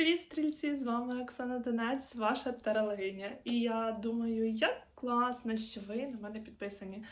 Привіт, стрільці! З вами Оксана Донець, ваша тарологиня. І я думаю, як класно, що ви на мене підписані,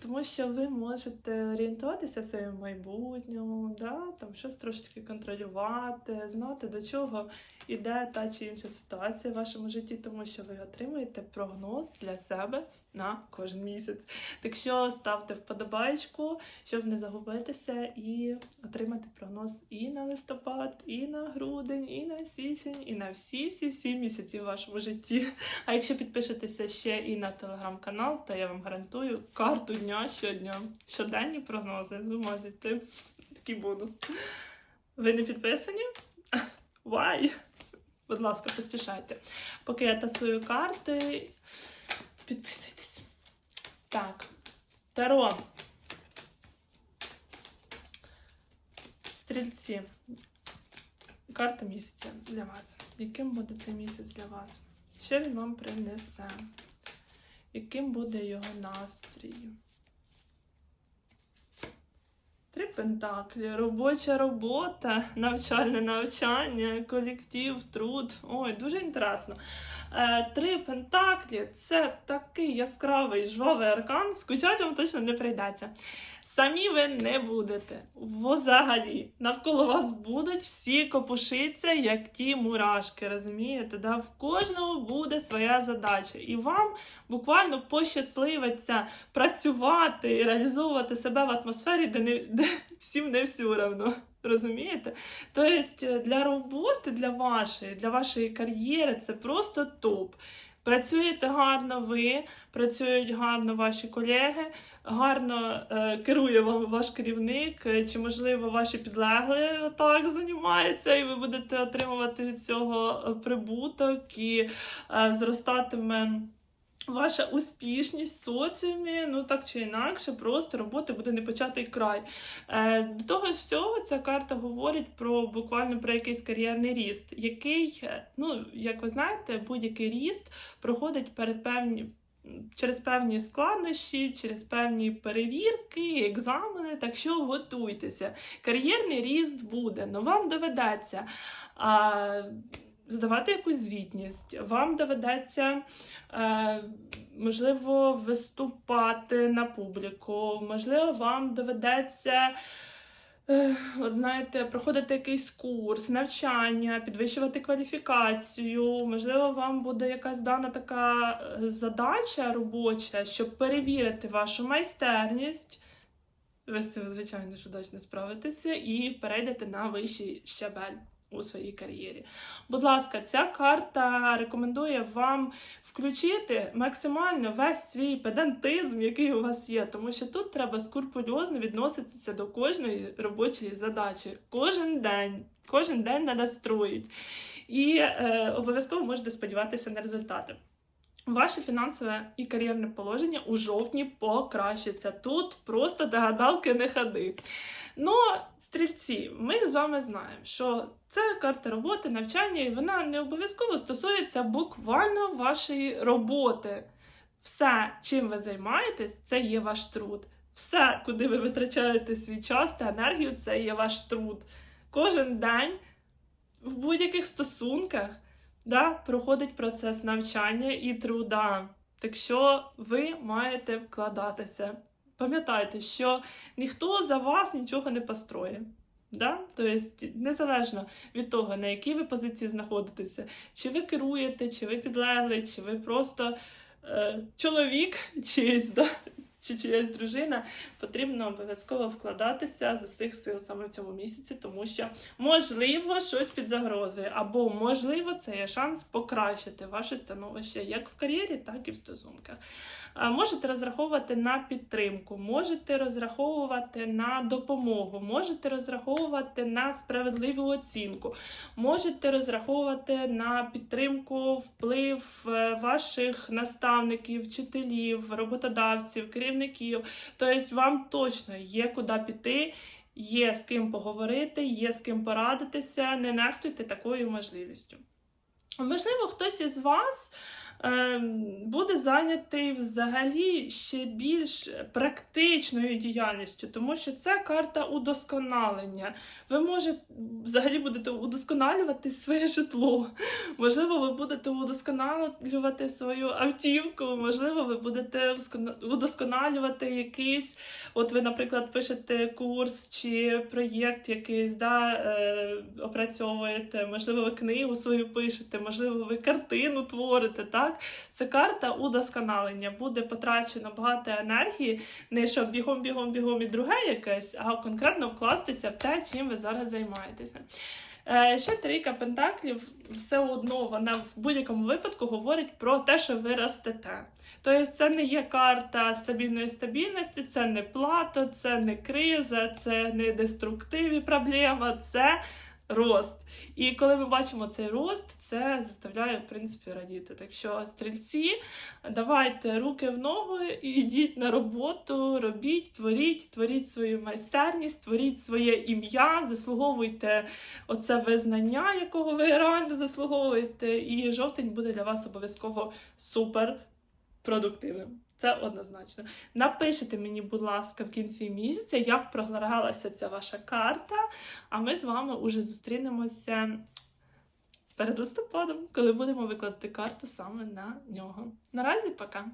тому що ви можете орієнтуватися в своєму майбутньому, да? там щось трошечки контролювати, знати до чого іде та чи інша ситуація в вашому житті, тому що ви отримуєте прогноз для себе на кожен місяць. Так що ставте вподобайку, щоб не загубитися і отримати прогноз і на листопад, і на грудень, і на січень, і на всі-всі-всі місяці в вашому житті. А якщо підпишетеся ще і на телеграм-канал, то я вам гарантую карту дня щодня. Щоденні прогнози. З ума. Такий бонус. Ви не підписані? Why? Будь ласка, поспішайте. Поки я тасую карти, підписуйтесь. Так, Таро. Стрільці. Карта місяця для вас. Яким буде цей місяць для вас? Що він вам принесе? Яким буде його настрій? Три пентаклі, робоча робота, навчальне навчання, колектив, труд. Ой, дуже інтересно. Е, Три пентаклі це такий яскравий жвавий аркан. Скучать вам точно не прийдеться. Самі ви не будете. Взагалі, навколо вас будуть всі копушитися, як ті мурашки, розумієте? Да? В кожного буде своя задача. І вам буквально пощасливиться працювати і реалізовувати себе в атмосфері, де, не, де всім не все равно. Розумієте? Тобто для роботи, для вашої, для вашої кар'єри це просто топ. Працюєте гарно ви, працюють гарно ваші колеги, гарно е, керує вам ваш керівник, е, чи, можливо, ваші підлеглі так займаються, і ви будете отримувати від цього е, прибуток і е, зростатиме. Ваша успішність в соціумі, ну так чи інакше, просто роботи буде непочатий край. Е, до того всього, ця карта говорить про буквально про якийсь кар'єрний ріст, який, е, ну, як ви знаєте, будь-який ріст проходить перед певні. Через певні складнощі, через певні перевірки, екзамени, так що готуйтеся. Кар'єрний ріст буде, але вам доведеться а, здавати якусь звітність, вам доведеться, е, можливо, виступати на публіку, можливо, вам доведеться. е, От знаєте, проходити якийсь курс, навчання, підвищувати кваліфікацію. Можливо, вам буде якась дана така е, задача робоча, щоб перевірити вашу майстерність. Ви з цим, звичайно, ж удачно справитеся і перейдете на вищий щабель у своїй кар'єрі. Будь ласка, ця карта рекомендує вам включити максимально весь свій педантизм, який у вас є, тому що тут треба скрупульозно відноситися до кожної робочої задачі. Кожен день, кожен день треба строїть. І е, обов'язково можете сподіватися на результати. Ваше фінансове і кар'єрне положення у жовтні покращиться. Тут просто до гадалки не ходи. Ну, стрільці, ми ж з вами знаємо, що це карта роботи, навчання, і вона не обов'язково стосується буквально вашої роботи. Все, чим ви займаєтесь, це є ваш труд. Все, куди ви витрачаєте свій час та енергію, це є ваш труд. Кожен день в будь-яких стосунках да, проходить процес навчання і труда. Так що ви маєте вкладатися. Пам'ятайте, що ніхто за вас нічого не построє. Да? Тобто, незалежно від того, на якій ви позиції знаходитеся, чи ви керуєте, чи ви підлеглий, чи ви просто е, чоловік чиїсь, да? Чи чиясь дружина, потрібно обов'язково вкладатися з усіх сил саме в цьому місяці, тому що можливо щось під загрозою, або можливо це є шанс покращити ваше становище як в кар'єрі, так і в стосунках. Можете розраховувати на підтримку, можете розраховувати на допомогу, можете розраховувати на справедливу оцінку, можете розраховувати на підтримку, вплив е, ваших наставників, вчителів, роботодавців, керівників. Тобто вам точно є куди піти. Є з ким поговорити, є з ким порадитися, не нехтуйте такою можливістю. Можливо, хтось із вас ем, буде зайнятий взагалі ще більш практичною діяльністю, тому що це карта удосконалення. Ви можете взагалі будете удосконалювати своє житло. Можливо, ви будете удосконалювати свою автівку, можливо, ви будете удосконалювати якийсь. От ви, наприклад, пишете курс чи проєкт якийсь, да, е, опрацьовуєте, можливо, ви книгу свою пишете, можливо, ви картину творите. Так? Це карта удосконалення. Буде потрачено багато енергії, не щоб бігом, бігом, бігом і друге якесь, а конкретно вкластися в те, чим ви зараз займаєтеся. Е, ще трійка пентаклів все одно вона в будь-якому випадку говорить про те, що ви ростете. Тобто це не є карта стабільної стабільності, це не плато, це не криза, це не деструктив і проблема, це рост. І коли ми бачимо цей рост, це заставляє в принципі радіти. Так що, стрільці, давайте руки в ноги і йдіть на роботу, робіть, творіть, творіть свою майстерність, творіть своє ім'я, заслуговуйте оце визнання, якого ви реально заслуговуєте. І жовтень буде для вас обов'язково супер продуктивним. Це однозначно. Напишіть мені, будь ласка, в кінці місяця, як програлася ця ваша карта. А ми з вами уже зустрінемося перед листопадом, коли будемо викладати карту саме на нього. Наразі пока.